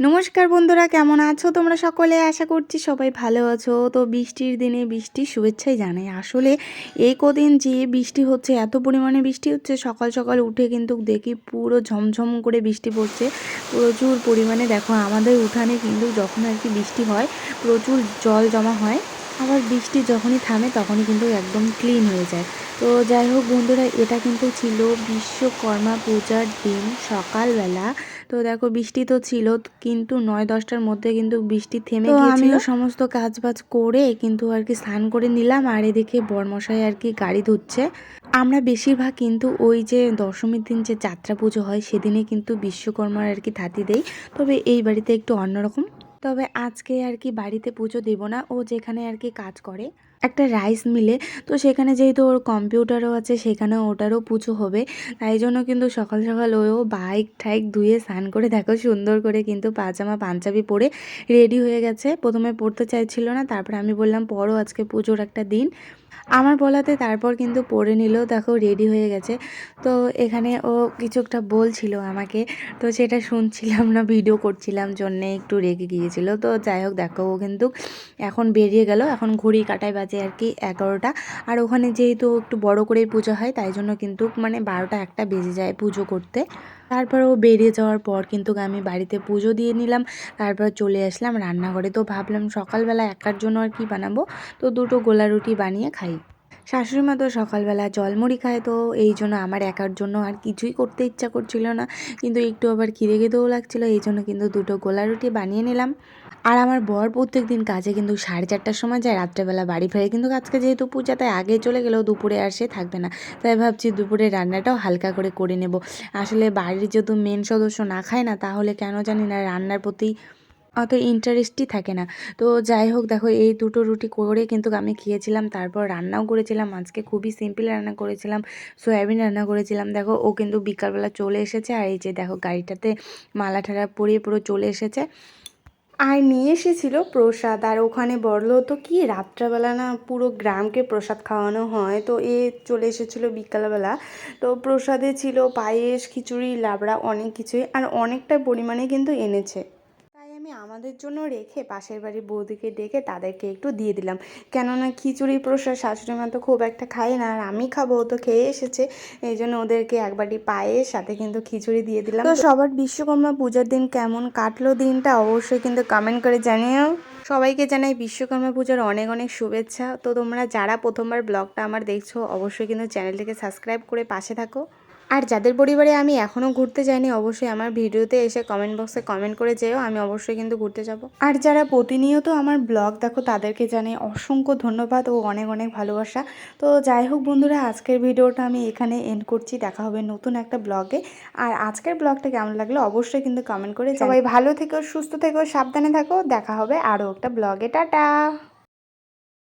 নমস্কার বন্ধুরা, কেমন আছো? তোমরা সকলে আশা করছি সবাই ভালো আছো। তো বৃষ্টির দিনে বৃষ্টির শুভেচ্ছাই জানাই। আসলে এই কদিন যে বৃষ্টি হচ্ছে, এত পরিমাণে বৃষ্টি হচ্ছে, সকাল সকাল উঠে কিন্তু দেখি পুরো ঝমঝম করে বৃষ্টি পড়ছে। প্রচুর পরিমাণে দেখো, আমাদের উঠানে কিন্তু যখন আর কি বৃষ্টি হয়, প্রচুর জল জমা হয়। আবার বৃষ্টি যখনই থামে, তখনই কিন্তু একদম ক্লিন হয়ে যায়। তো যাই হোক বন্ধুরা, এটা কিন্তু ছিল বিশ্বকর্মা পূজার দিন সকালবেলা। তো দেখো বৃষ্টি তো ছিল কিন্তু নয় দশটার মধ্যে কিন্তু বৃষ্টি থেমে গিয়েছিল। আমিও সমস্ত কাজ বাজ করে কিন্তু আর কি স্নান করে নিলাম আর এদিকে বরমশাই আর কি গাড়ি ধুচ্ছে আমরা বেশিরভাগ কিন্তু ওই যে দশমীর দিন যে যাত্রা পুজো হয় সেদিনে কিন্তু বিশ্বকর্মার আর কি থাতি দেই। তবে এই বাড়িতে একটু অন্যরকম। তবে আজকে আর কি বাড়িতে পুজো দেব না। ও যেখানে আর কি কাজ করে, একটা রাইস মিলে। তো সেখানে যেহেতু ওর কম্পিউটারও আছে সেখানে ওটারও পুজো হবে। তাই জন্য কিন্তু সকাল সকাল ও বাইক ঠাইক ধুয়ে স্নান করে, দেখো সুন্দর করে কিন্তু পাজামা পাঞ্জাবি পরে রেডি হয়ে গেছে। প্রথমে পড়তে চাইছিল না, তারপরে আমি বললাম পরও আজকে পুজোর একটা দিন। আমার বলাতে তারপর কিন্তু পরে নিল, দেখো রেডি হয়ে গেছে। তো এখানে ও কিছু একটা বলছিল আমাকে, তো সেটা শুনছিলাম না ভিডিও করছিলাম, জন্যে একটু রেগে গিয়েছিল। তো যাই হোক, দেখো ও কিন্তু এখন বেরিয়ে গেল, এখন ঘড়ি কাটায় বাজে আর কি এগারোটা। আর ওখানে যেহেতু একটু বড় করেই পুজো হয়, তাই জন্য কিন্তু মানে বারোটা একটা বেজে যায় পুজো করতে। তারপর ও বেরিয়ে যাওয়ার পর কিন্তু আমি বাড়িতে পুজো দিয়ে নিলাম। তারপর চলে আসলাম রান্নাঘরে। তো ভাবলাম সকালবেলা একার জন্য আর কি বানাবো। তো দুটো গোলা রুটি বানিয়ে খাই। শাশুড়ি মা তো সকালবেলা জলমুড়ি খায়, তো এই জন্য আমার একার জন্য আর কিছুই করতে ইচ্ছা করছিল না। কিন্তু একটু আবার খিদে খেতেও লাগছিল, এই জন্য কিন্তু দুটো গোলা রুটি বানিয়ে নিলাম। আর আমার বর প্রত্যেক দিন কাজে কিন্তু সাড়ে চারটার সময় যায়, রাত্রেবেলা বাড়ি ফেরে কিন্তু আজকে যেহেতু পূজা, তাই আগে চলে গেলেও দুপুরে আর সে থাকবে না। তাই ভাবছি দুপুরে রান্নাটাও হালকা করে করে নেব। আসলে বাড়ির যেহেতু মেন সদস্য না খায় না, তাহলে কেন জানি না রান্নার প্রতি অত ইন্টারেস্টই থাকে না। তো যাই হোক, দেখো এই দুটো রুটি করে কিন্তু আমি খেয়েছিলাম, তারপর রান্নাও করেছিলাম, আজকে খুবই সিম্পল রান্না করেছিলাম সয়াবিন রান্না করেছিলাম। দেখো, ও কিন্তু বিকালবেলা চলে এসেছে, আর এই যে দেখো গাড়িটাতে মালা ঠালা পরিয়ে পুরো চলে এসেছে। আর নিয়ে এসেছিল প্রসাদ, আর ওখানে বলল তো কি, রাত্রেবেলা না পুরো গ্রামকে প্রসাদ খাওয়ানো হয়, তো এ চলে এসেছিল বিকালবেলা। তো প্রসাদে ছিল পায়েস, খিচুড়ি, লাবড়া, অনেক কিছুই, আর অনেকটা পরিমাণে কিন্তু এনেছে। আমাদের জন্য রেখে পাশের বাড়ির বৌদিকে ডেকে তাদেরকে একটু দিয়ে দিলাম। কেননা খিচুড়ি প্রসাদ শাশুড়ি মা তো খুব একটা খায় না, আর আমি খাব তো খেয়ে এসেছে। এই জন্য ওদেরকে একবারটি পায়ের সাথে কিন্তু খিচুড়ি দিয়ে দিলাম। তো সবার বিশ্বকর্মা পূজার দিন কেমন কাটলো দিনটা অবশ্যই কিন্তু কমেন্ট করে জানিও। সবাইকে জানাই বিশ্বকর্মা পূজার অনেক অনেক শুভেচ্ছা। তো তোমরা যারা প্রথমবার ব্লগটা আমার দেখছ, অবশ্যই কিন্তু চ্যানেলটিকে সাবস্ক্রাইব করে পাশে থাকো। আর যাদের পরিবারে আমি এখনও ঘুরতে যাইনি অবশ্যই আমার ভিডিওতে এসে কমেন্ট বক্সে কমেন্ট করে যেও আমি অবশ্যই কিন্তু ঘুরতে যাব। আর যারা প্রতিনিয়ত আমার ব্লগ দেখো তাদেরকে জানাই অসংখ্য ধন্যবাদ ও অনেক অনেক ভালোবাসা। তো যাই হোক বন্ধুরা আজকের ভিডিওটা আমি এখানে এন্ড করছি। দেখা হবে নতুন একটা ব্লগে। আর আজকের ব্লগটা কেমন লাগল অবশ্যই কিন্তু কমেন্ট করে সবাই ভালো থেকো সুস্থ থেকো সাবধানে থাকো। দেখা হবে আরও একটা ব্লগে। টাটা!